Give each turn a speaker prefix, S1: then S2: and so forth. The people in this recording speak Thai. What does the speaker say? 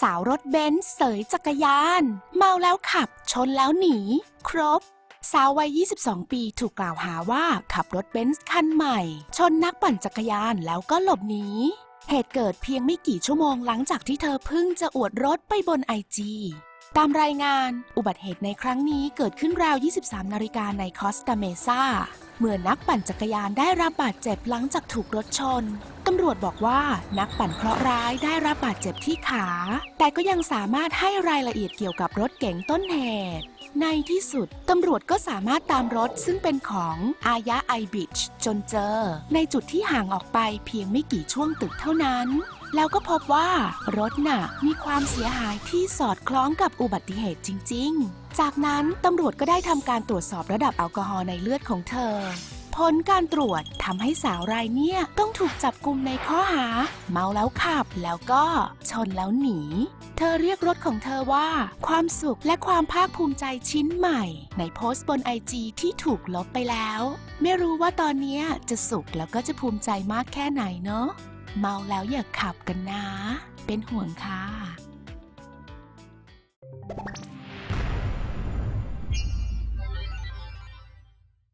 S1: สาวรถเบนซ์เสยจักรยาน เมาแล้วขับ ชนแล้วหนี ครบ สาววัย 22 ปีถูกกล่าวหาว่าขับรถเบนซ์คันใหม่ ชนนักปั่นจักรยานแล้วก็หลบหนีเหตุเกิดเพียงไม่กี่ชั่วโมงหลังจากที่เธอเพิ่งจะอวดรถไปบนไอจีตามรายงาน อุบัติเหตุในครั้งนี้เกิดขึ้นราว 23 นาฬิกาในคอสตาเมซาเมื่อนักปั่นจักรยานได้รับบาดเจ็บหลังจากถูกรถชน ตำรวจบอกว่านักปั่นเคราะห์ร้ายได้รับบาดเจ็บที่ขา แต่ก็ยังสามารถให้รายละเอียดเกี่ยวกับรถเก๋งต้นเหตุ ในที่สุด ตำรวจก็สามารถตามรถซึ่งเป็นของอายะไอบิชจนเจอ ในจุดที่ห่างออกไปเพียงไม่กี่ช่วงตึกเท่านั้น แล้วก็พบว่ารถน่ะมีความเสียหายที่สอดคล้องกับอุบัติเหตุจริง ๆ จากนั้นตำรวจก็ได้ทำการตรวจสอบระดับแอลกอฮอล์ในเลือดของเธอ ผลการตรวจทำให้สาวรายเนี้ยต้องถูกจับกลุ่มในข้อหา เมาแล้วขับแล้วก็ชนแล้วหนี เธอเรียกรถของเธอว่า ความสุขและความภาคภูมิใจชิ้นใหม่ ในโพสต์บนไอจีที่ถูกลบไปแล้ว ไม่รู้ว่าตอนนี้จะสุขแล้วก็จะภูมิใจมากแค่ไหนเนาะเมาแล้วอย่าขับกันนะ เป็นห่วงค่ะ